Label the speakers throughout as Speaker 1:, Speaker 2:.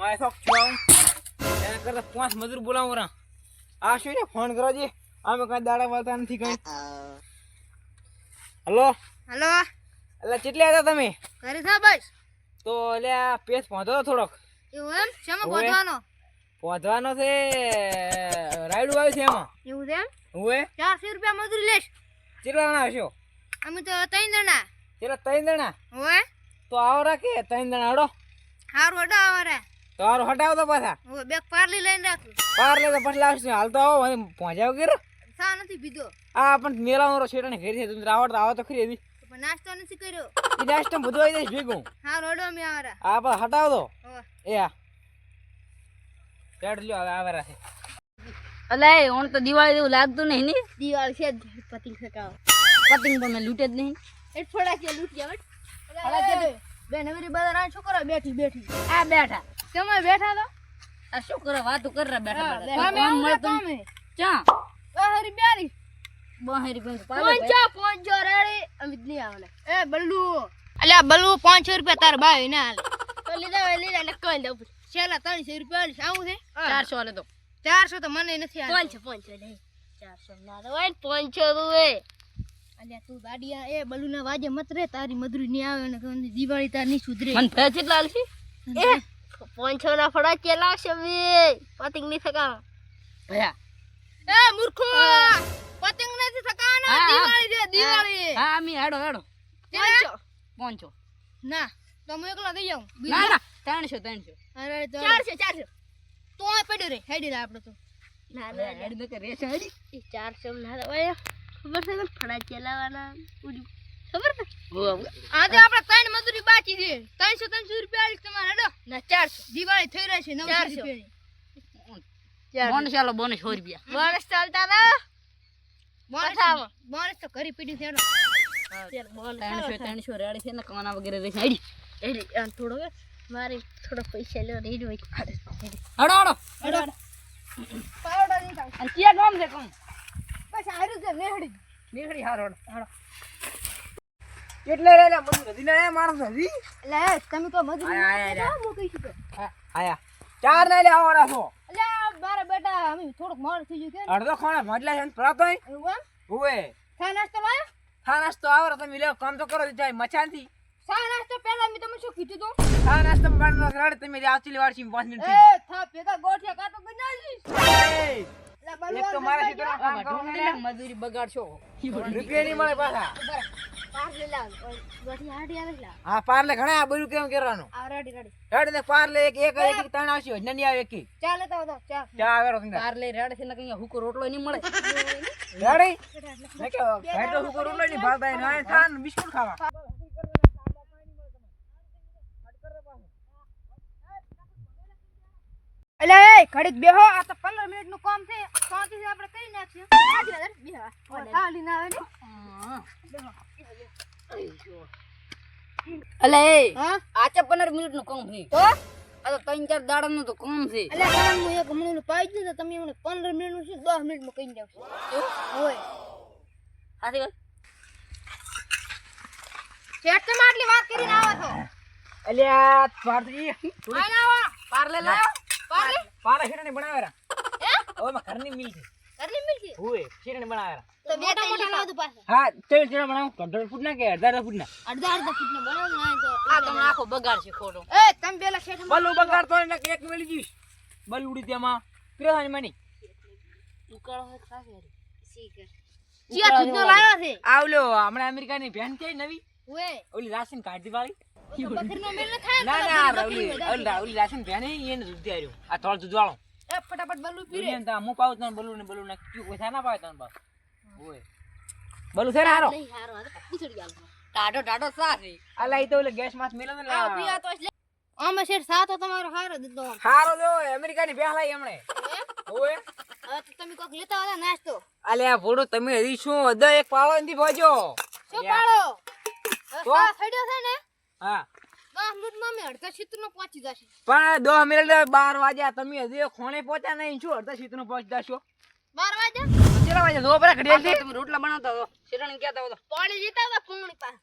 Speaker 1: મારે શોખ છું આવું એના કરતા પાંચ મજૂર બોલાવું રા. આ શું છે? ફોન કરો જે. અમે કઈ દાડા વાળતા નથી કઈ. હલો?
Speaker 2: હલો?
Speaker 1: એટલે કેટલે હતા તમે?
Speaker 2: ઘરે થા બસ?
Speaker 1: તો એટલે પેસ પહોંચો તો થોડોક?
Speaker 2: એવું એમ? શેમાં પહોંચવાનો
Speaker 1: પહોંચવાનો છે રાયડું આવ્યું છે એમાં.
Speaker 2: એવું છે એમ?
Speaker 1: હું
Speaker 2: ચારસો રૂપિયા મજૂરી લેશ.
Speaker 1: કેટલા જણા હશો?
Speaker 2: અમે તો ત્રણ જણા.
Speaker 1: કેટલા ત્રણ જણા?
Speaker 2: હોય
Speaker 1: તો આવો રાખે ત્રણ જણા હડો.
Speaker 2: સારું અડો આવરે
Speaker 1: તો હારું હટાવ તો પાછા.
Speaker 2: બેગ પારલી લઈને રાખું.
Speaker 1: પાર લે તો પછી લાવશું. હાલ તો આવો મને પહોંચાવ કે
Speaker 2: સા નથી પીધો
Speaker 1: આ પણ મેલાનો છેડા ને ઘેર છે. તમે રાવડ આવો તો ખરી એવી.
Speaker 2: પણ નાસ્તો નથી કર્યો.
Speaker 1: એ નાસ્તો બધું આવી જઈશ ભેગું
Speaker 2: હા રોડો મે આવરે.
Speaker 1: આ પણ હટાવ
Speaker 2: દો
Speaker 1: એ આ. રેડ લ્યો હવે આવે રાખે.
Speaker 3: અલે એ ઓણ તો દિવાળી જેવું લાગતું નહીં ને?
Speaker 2: દિવાળી છે જ પતિંગ સકાવ
Speaker 3: પતિંગ તો મેં લૂંટે જ નહીં.
Speaker 2: એ ફોડાકી લૂટ ગયા બેન હવે બધા છોકરા બેઠી બેઠી.
Speaker 3: આ બેઠા.
Speaker 2: તમે બેઠા તો?
Speaker 3: આ શું કરો વાતો કર રહ્યા બેઠા
Speaker 2: ને
Speaker 3: મળતું?
Speaker 2: કામે.
Speaker 3: ચા
Speaker 2: બહારી બેરી.
Speaker 3: બહારી બંધ પાલે.
Speaker 2: પંચો પંચો રેડી. અમિતની આવે એ બલ્લુ. અલ્યા બલ્લુ પાંચસો રૂપિયા તાર ભાઈ ના હાલે. તો લીધા લીધા ને કઈ દઉં. છેલ્લા ત્રણસો રૂપિયા આલીશ. આવું છે.
Speaker 3: ચારસો હાલે તો.
Speaker 2: ચારસો તો મને નથી આલે
Speaker 3: પાંચસો પાંચસો નહીં. ચારસો ના તો હોય ને રૂપિયા
Speaker 2: અલ્યા તું દાડિયા એ બલુના ના વાજે મત રે તારી મધુરી ની આવે ને દિવાળી તાર નહીં સુધરે.
Speaker 3: મને ભેજ કેટલા હાલશે? એ પાંચસો ના ફડા ચેલા છે બે પતંગ નહીં થકા ભયા
Speaker 2: એ મૂર્ખો! પતંગ નથી થકાનો. દિવાળી છે દિવાળી.
Speaker 3: હા મી હેડો હેડો.
Speaker 2: પાંચસો
Speaker 3: પાંચસો
Speaker 2: ના તમે હું એકલા દઈ જાઉં.
Speaker 3: ના ના ત્રણસો ત્રણસો.
Speaker 2: અરે તો ચારસો ચારસો. તો આ પડ્યો રે હેડી રે આપણે તો.
Speaker 3: ના ના હેડ તો કરે છે
Speaker 2: ચારસો ના ખબર છે ફડા ચલાવવાના ખબર છે?
Speaker 3: હોવ.
Speaker 2: આજે આપણે ત્રણ મજૂરી બાકી છે. ત્રણસો ત્રણસો રૂપિયા તમારે હેડો. ના ચારસો. દિવાળી થઈ રહી છે નવસો.
Speaker 3: બોનસ ચાલો બોનસ સો રૂપિયા.
Speaker 2: બોનસ ચાલતા હતા? બોનસ બોનસ તો કરી પીડી છે
Speaker 3: ત્રણસો ત્રણસો રેડી છે ને વગેરે હેડી.
Speaker 2: હેડી થોડો કે મારે થોડો પૈસા લેવા રેડી હોય
Speaker 3: હડો. હડો
Speaker 2: હેડો. પાવડા નહીં ખાવ
Speaker 3: અને ક્યાં ગામ છે કોમ
Speaker 2: બસ હારું છે નેહડી
Speaker 3: નીકળી હારો હડો.
Speaker 1: કેટલે રે લે મજૂર હજી ના માણસ હજી
Speaker 2: લે તમે તો મજૂર કહી શકું.
Speaker 1: આયા. ચાર ના લે આવો છો.
Speaker 2: લે મારા બેટા અમે થોડુંક મોડું થઈ ગયું કે
Speaker 1: અડધો ખોણે ભજલા છે પ્રાપ્ત હોય
Speaker 2: એવું એમ?
Speaker 1: હુએ.
Speaker 2: ચા નાસ્તો લાયો?
Speaker 1: થા નાસ્તો આવો તમે લે કામ તો કરો જાય મચાનથી.
Speaker 2: ચા નાસ્તો પહેલા મેં તમને શું કીધું તું?
Speaker 1: થા નાસ્તો બાંધનો રડ તમે આવતી લેવાડશી પાંચ મિનિટ
Speaker 2: એ થા. ભેગા ગોઠિયા કાતો
Speaker 1: થી એક તો મારા સીધો
Speaker 3: મજૂરી બગાડશો.
Speaker 1: રૂપિયા નહીં મળે પાછા. હા પાર્લે ઘણા આ બધું કેમ કરવાનું?
Speaker 2: રેડી
Speaker 1: ને પાર્લે એક એક એક ત્રણ આવશે હોય નની આવે એકી. કી
Speaker 2: ચા લેતા આવો તો ચા.
Speaker 1: ચા આવે
Speaker 3: કાર લઈ રેડ છે ને કઈ હુકો રોટલો નહીં મળે.
Speaker 1: રેડી મે કે તો હુકો રોટલો નહીં ભાઈ ના થાન બિસ્કુટ ખાવા.
Speaker 2: એટલે એ ઘડીક બેહો આ તો 15 મિનિટનું કામ છે. શાંતિથી આપણે કરી નાખીએ. આજી રાત બેહવા ખાલી ના આવે ને.
Speaker 3: અલે એ
Speaker 2: હા?
Speaker 3: આચે પંદર મિનિટનું કામ છે.
Speaker 2: તો?
Speaker 3: આ તો ત્રણ ચાર દાડા નું તો કામ છે.
Speaker 2: એટલે હું એક હમણાં નું પાઈ દીધું તમે મને 15 મિનિટનું શું દસ મિનિટમાં કહી નાખશો હોય.
Speaker 3: સાચી વાત?
Speaker 2: શેઠ તમે આટલી વાત કરીને આવો છો?
Speaker 1: અલ્યા
Speaker 2: પાર ના આવો.
Speaker 3: પાર્લે લાયો?
Speaker 2: પાર્લે?
Speaker 1: પારા શેરને બનાવેરા.
Speaker 2: હે?
Speaker 1: હવે માં ઘરની મિલ છે.
Speaker 2: ઘરની મિલકી?
Speaker 1: હુએ શેરને બનાવેરા
Speaker 2: તો મોટા મોટા લાવ દો પાછા.
Speaker 1: હા ચલ ચલ બનાવ? કંટ્રોલ ફૂટ ના કે અડધા ફૂટ ના
Speaker 2: અડધા અડધા ફૂટ નો બનાવો ને તો
Speaker 3: આ તમે આખો બગાડ છે ખોટો.
Speaker 2: એ તમે પેલા શેઠ
Speaker 1: બલ્લુ બગાડતો હોય ને કે તેમાં મની.
Speaker 3: ઉકાળો ખાસે
Speaker 2: લાવ્યો છે.
Speaker 1: આવલો હમણાં નવી? ઓલી રાશન કાઢી વાળી.
Speaker 2: મેલ ન થાય
Speaker 1: ના ના ઓલી રાશન બેન એને દૂધ આ થોડ દૂધ વાળો.
Speaker 2: એ ફટાફટ બલુ પી રે
Speaker 1: તા હું પાઉ તને બલુ ને બલુ ને ક્યું કોઈ થાય ના પાય તને બસ ઓય. બલુ છે હારો?
Speaker 3: નહીં હારો આ તો પૂછડી ગયો ટાડો ટાડો સા છે.
Speaker 1: ઈ તો ઓલે ગેસમાં મેલો ને
Speaker 2: આ પીયા તો એટલે આમાં શેર સાતો તમારો હારો દીધો
Speaker 1: હારો જો અમેરિકા ની લાઈ એમણે ઓય.
Speaker 2: હવે તો તમે કોક લેતા હતા નાસ્તો.
Speaker 1: અલે આ ભોડો તમે હરી શું? અદ એક પાળો નથી ભોજો.
Speaker 2: શું પાળો?
Speaker 1: તો?
Speaker 2: સા થડ્યો છે ને?
Speaker 1: હા. પણ દસ મિનિટ બાર વાગ્યા. તમે હજી ખોણે પહોંચ્યા નહીં. શું અડધા સીટ પહોંચતા છો
Speaker 2: બાર વાગે
Speaker 1: કેટલા વાગ્યા? જો બરા ઘડિયાળથી
Speaker 3: તમે રોટલા બનાવતા હો. શેરાણી કહેતા હો
Speaker 2: પાણી જીતા હતા પૂંગણી પાસે.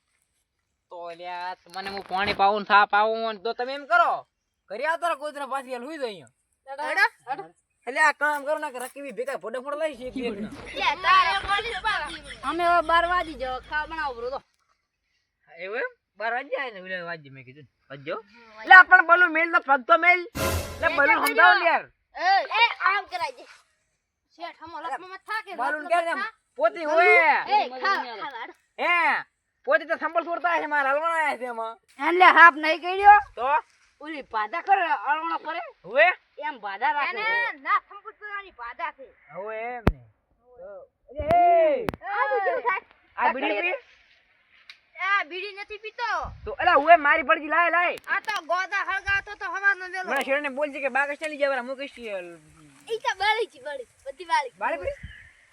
Speaker 1: તો લ્યા મને હું પાણી પાવું થા પાવું તો તમે એમ કરો. કરી આવતા રહો પાછી હુઈ જાય અહીંયા એટલે આ કામ કરો ને કે રકીબી ભેગા ફોટો ફોટો લઈ છે.
Speaker 3: અમે હવે બાર વાગી જાવ ખાવા બનાવો બરો તો.
Speaker 1: એવું એમ? બાર વાગ્યા ને ઓલા વાજે મે કીધું. વાગ્યો? એટલે આપણ બોલું મેલ તો પગ તો મેલ એટલે બોલું સમજાવ યાર.
Speaker 2: એ આમ કરાય દે. શેઠ હમો લખ મત થાકે
Speaker 1: બોલું કે ને પોતી હોય.
Speaker 2: એ ખા ખા
Speaker 1: હે પોતી તો સંભળ છોડતા છે મારા હલવાના આયા છે એમાં.
Speaker 3: એટલે હાફ નહીં કર્યો.
Speaker 1: તો?
Speaker 3: ઓલી બાધા કરે અળવણો કરે
Speaker 1: હવે?
Speaker 3: એમ બાધા રાખે
Speaker 2: એને ના સંપૂર્ણ કરવાની બાધા છે.
Speaker 1: હવે એમ ને. એ,
Speaker 2: આ
Speaker 1: બીડી પી?
Speaker 2: બીડી નથી પીતો.
Speaker 1: તો અલા ઓએ મારી પડજી લાય લાય.
Speaker 2: આ તો ગોદા હળગાવતો તો હવાનો વેલો.
Speaker 1: મને શેરને બોલ કે બાગસ ચાલી જાય મુકેશ
Speaker 2: ઈ તો બળી છી બળી બધી વાળી
Speaker 1: બાળી પડી?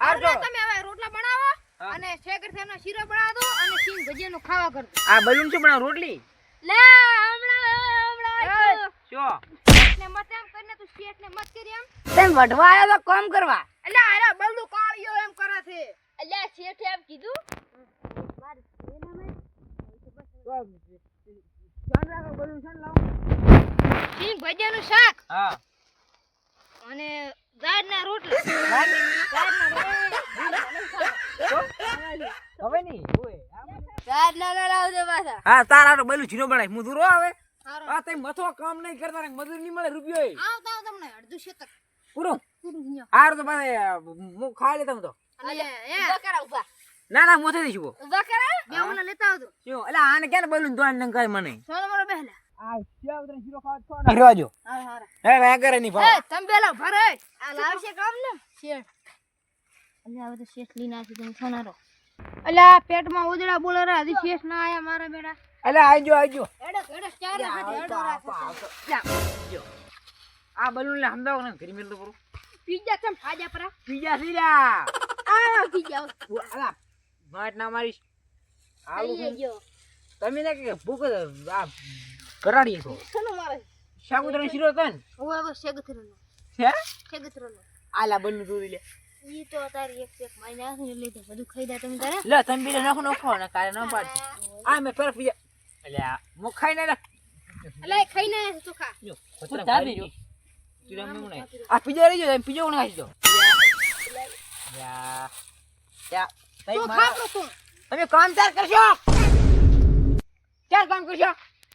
Speaker 1: હાર તો
Speaker 2: તમે હવે રોટલા બનાવો અને શેકર થેનો શીરો બનાવો દો અને સિંગ ભજીયાનું ખાવા કરજો
Speaker 1: આ બલૂન શું બનાવ રોટલી?
Speaker 2: લે હમણાં હમણા
Speaker 1: શું?
Speaker 2: ને મત એમ કરીને તું શેઠ ને મત કરી એમ.
Speaker 3: તેમ વઢવા આવ્યો તો કામ કરવા?
Speaker 2: એટલે અરે બલ્લુ કાળિયો એમ કરે છે. એટલે શેઠે એમ કીધું સિંગ ભજીયાનું શાક?
Speaker 1: હા.
Speaker 2: અને દાળના રોટલા.
Speaker 1: હવે નહીં ઓય
Speaker 2: દાળના ના લાવજો પાછા.
Speaker 1: હા તારા તો બલૂન જીરો બનાય. હું દૂરો આવે આ તઈ મથો કામ નહીં કરતા મજૂર નહીં મળે રૂપિયો.
Speaker 2: આવ તાવ તમને અડધું
Speaker 1: પૂરું.
Speaker 2: પૂરું
Speaker 1: હાર તો પાસે હું ખાઈ લેતા હું તો.
Speaker 2: અને એ. કરા ઊભા.
Speaker 1: ના ના મોથે દઈશું
Speaker 2: ઊભા કરા. બે મને લેતા આવજો.
Speaker 1: શું એટલે આને કેને બલૂન દોન આને કઈ મને?
Speaker 2: સોનો મારો બેહલા.
Speaker 1: આ શિયાળ ઉતરે શીરો ખાવા છો ને? રહેવાજો
Speaker 2: હા હા
Speaker 1: હે કાંઈ કરે નહીં
Speaker 2: એ તમ પેલા ભરે આ લાવશે કામ? ને? શેઠ અલ્યા હવે તો શેઠ લઈ નાખી તમે સોનારો અલ્યા પેટમાં ઉદડા બોલરા હજી શેઠ ના આયા મારા બેડા.
Speaker 1: અલ્યા આજો આજો
Speaker 2: એડો એડો ચારે હાથે હેડો રાખો
Speaker 1: આ બલૂન લે હમદાવ ને ઘરી મેલ તો પરો
Speaker 2: પીઝા તમ ખાજા પરા.
Speaker 1: પીજા સીરા
Speaker 2: આ પીઝા
Speaker 1: અલા માટ ના મારીશ.
Speaker 2: ગયો
Speaker 1: તમે ને કે ભૂખ આ કરાડી છો. શાકુતરા શીરો હતો ને
Speaker 2: હવે હવે શેગથરનો
Speaker 1: હે
Speaker 2: શેગથરનો
Speaker 1: આલા બલૂન જોઈ લે
Speaker 2: ઈ તો તારી એક એક મહિના ને લઈ બધું ખાઈ દે તમે તારે
Speaker 1: લે તમે બીને નાખો નાખો ને કારે ન પાડ આ મેં પર પીજા એટલે આ મો ખાઈ ને
Speaker 2: એટલે ખાઈને ના? છે ખા
Speaker 1: જો ખોતરા ભારી જો તીરા મેં ઉણે આ પીજો રહી જો પીજો ઉણે ખાઈ જો યા યા તમે કામ ચાર કરશો? ચાર કામ કરશો?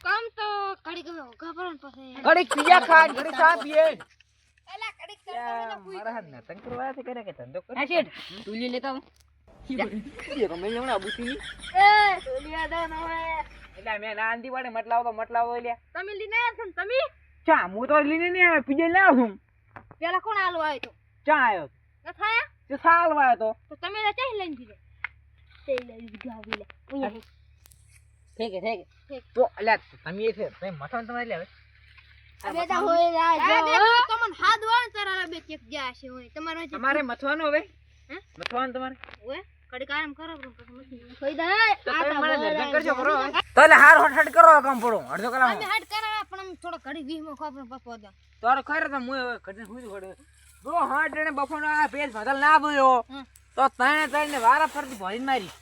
Speaker 2: કામ તો ઘડી ગમે ઉગા પર પછી.
Speaker 1: ઘડીક પીયા ખા ઘડીક ખા પીએ.
Speaker 2: અલ્યા ઘડીક
Speaker 1: મારા હાથ ના તંગ કરવા છે કરે કે ધંધો કરે?
Speaker 3: હા તુલી લેતા આવો.
Speaker 1: એ હમણાં આબુતી ની.
Speaker 2: એ ટોલિયા દો ન હોય
Speaker 1: એટલે મે ના આંધી વાડે મતલાવ તો મતલાવ લે
Speaker 2: તમે લીને આવ્યા છો તમે?
Speaker 1: ચા હું તો લીને ને પીજે લાવ છું.
Speaker 2: પેલા કોણ આલો આવ્યો તો?
Speaker 1: ચા આવ્યો
Speaker 2: ન થાયા?
Speaker 1: તે સાલ વાયો તો.
Speaker 2: તો તમે લે ચાઈ લઈને દીધો તે લઈ ગાવી લે. ઉયા
Speaker 3: ઠીક છે ઠીક. છે.
Speaker 1: તો અલ્યા તમે છે તમે મથાન તમારે લે હવે.
Speaker 2: અબે તા હોય રા જો. તમને હાથ હોય ને તારા બે ચેક જા છે હોય. તમારો
Speaker 1: તમારે મથવાનું હવે?
Speaker 2: હે?
Speaker 1: મથવાનું તમારે?
Speaker 2: હોય કડી કામ કરો પણ પછી ખોઈ દે.
Speaker 1: તો તમે મને દર્શન કરજો કરો. તો એટલે હાર હટ હટ કરો કામ પડો અડધો કલાક
Speaker 2: અમે હાડ કરાવ્યા પણ થોડો ઘડી વીસમાં ખબર પપ્પો દો
Speaker 1: તારો ખરે તો હું હવે ઘડીને સુઈ પડ્યો જો હાટ એને બફોનો આ પેજ ભદલ ના બોલ્યો તો તણે તણે વારા ફરતી ભરીને મારી.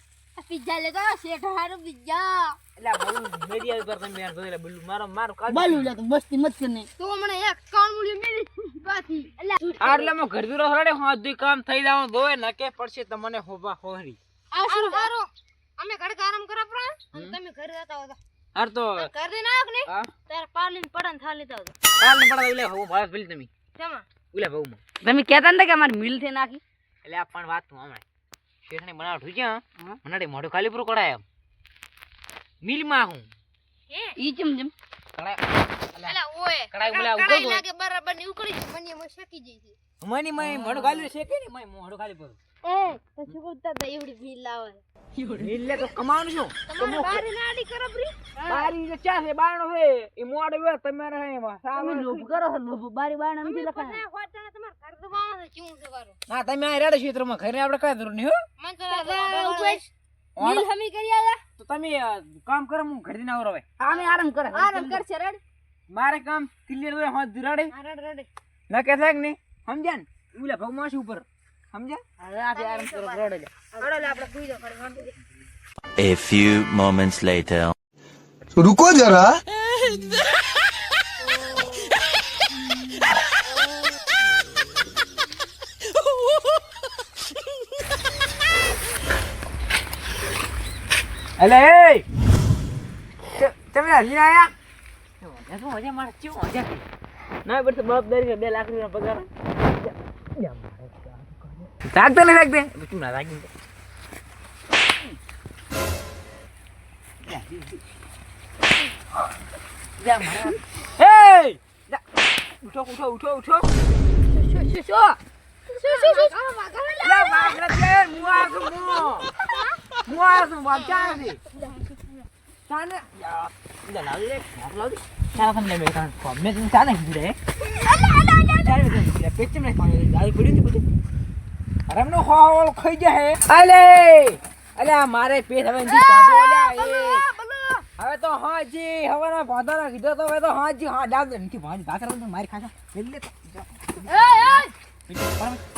Speaker 2: પિઝા લેતો શેઠ હારું પિઝા.
Speaker 1: એટલે બોલું મેડિયા ઉપર તમે યાર જોઈ બોલું મારો મારો કાજ
Speaker 3: બોલું લે તું મસ્તી મત કરને
Speaker 2: તો મને એક કાન મૂલ્ય મેલી. પાછી એટલે
Speaker 1: આટલે મો ઘર દૂર હરડે હોદી કામ થઈ જાવ દોય નકે પડશે તમને હોબા હોરી
Speaker 2: આ શું? હારો અમે ઘર આરામ કરો પ્રા અને તમે ઘર જતા હતા
Speaker 1: હાર તો
Speaker 2: ઘર દે નાખ ને? તાર પાલીન પડન થા લેતા હો
Speaker 1: કાલ ને પડા હું ભાઈ ભીલ તમે.
Speaker 2: તેમાં
Speaker 1: ઉલે બહુ
Speaker 3: તમે કહેતા ને કે અમારે મિલથી નાખી.
Speaker 1: એટલે આ પણ વાત તું હમણાં. શેઠને બનાવઠું છે મને મોઢું ખાલી પૂરું કરાય એમ. મિલમાં હું.
Speaker 2: એ
Speaker 3: ઈ ચમ ચમ.
Speaker 1: કડાય
Speaker 2: અલા ઓય
Speaker 1: કડાઈ બોલા
Speaker 2: કડાઈ લાગે બરાબરની ઉકળી મને એમાં શેકી જઈ છે.
Speaker 1: મની મય મોઢું ખાલી છે કે નહીં મોઢું ખાલી પૂરું
Speaker 2: એ તો શું કરતા એવડી ભીલ લાવે.
Speaker 1: મિલ તો કમાવાનું શું?
Speaker 2: તમારે બારી નાડી કરો પ્રી
Speaker 1: બારી જે ચા છે બારણો છે એ મોડે વે તમારે હે એમાં.
Speaker 3: તમે લોભ કરો લોભ. બારી બાર નથી લખાય.
Speaker 2: પછી હોટને તમારે ઘર દબાવવા છે ચૂં છે કરો
Speaker 1: તમે આ રેડે ક્ષેત્રમાં ઘરે આપણે કઈ જરૂર નહીં હો.
Speaker 2: મન તો ઉપેશ મિલ હમી કરી આયા
Speaker 1: તો તમે કામ કરો હું ઘરે ના
Speaker 3: આમે આરામ કરે
Speaker 2: આરામ કરશે રડ?
Speaker 1: મારે કામ ક્લિયર હોય હોત
Speaker 2: રડે
Speaker 1: ન કે થાક ને સમજ્યા ને ઉલા ભાવ માસ ઉપર. સમજ્યા
Speaker 3: હવે આપણે આરામ કરો રડે
Speaker 2: રડે આપણે સુઈ
Speaker 4: A few moments later.
Speaker 5: રુકો જરા.
Speaker 1: અલે તમે હજી આયા? શું મજા મારે કેવું મજા ના બસ બાપ દરી બે લાખ રૂપિયા પગાર. રાખતે નહીં. રાખતે તું ના રાખી દે. ઉઠો ઉઠો ઉઠો ઉઠો.
Speaker 2: શું શું શું? શું શું
Speaker 1: લે વાઘરા છે હું આ છું હું. હું આ છું વાંચા નથી ચાલે? યા લે લાવ નાખ લાવ. દે તમને મેં કાન ફોર્મ ને તું ચાલે કીધું રે ચાલ મે લે પેચ મે પાણી દાઈ પડ્યું ને બધું આરામ નો ખાવા ખાઈ જાય અલે અલે મારે પેટ હવે નથી પાતો અલ્યા હવે તો હાજી હવે ના પાતા ના કીધો તો હવે તો હાજી હા ડાબ નથી ભાજી ભાખર મારી ખાતા મેલ
Speaker 2: એ એ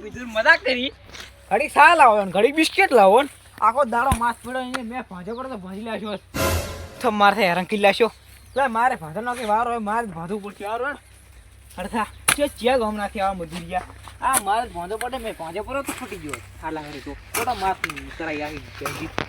Speaker 1: યા મજાક કરી. ઘડી સા લાવો ને ઘડી બિસ્કિટ લાવો ને. આખો દાડો માસ પડ્યો એને મેં ભાંજો પડે તો ભાજી લાશો તો મારે હેરાન કરી લાશો એટલે મારે ભાંજો નો કે વાર હોય મારે ભાંધું પડશે વાર હોય અડધા ચે ચિયા ગામ નાખી આવા મજૂરિયા આ મારે ભાંજો પડે મેં ભાંજો પડ્યો તો ફૂટી ગયો હાલા ઘડી તો ખોટા માસ કરાઈ આવી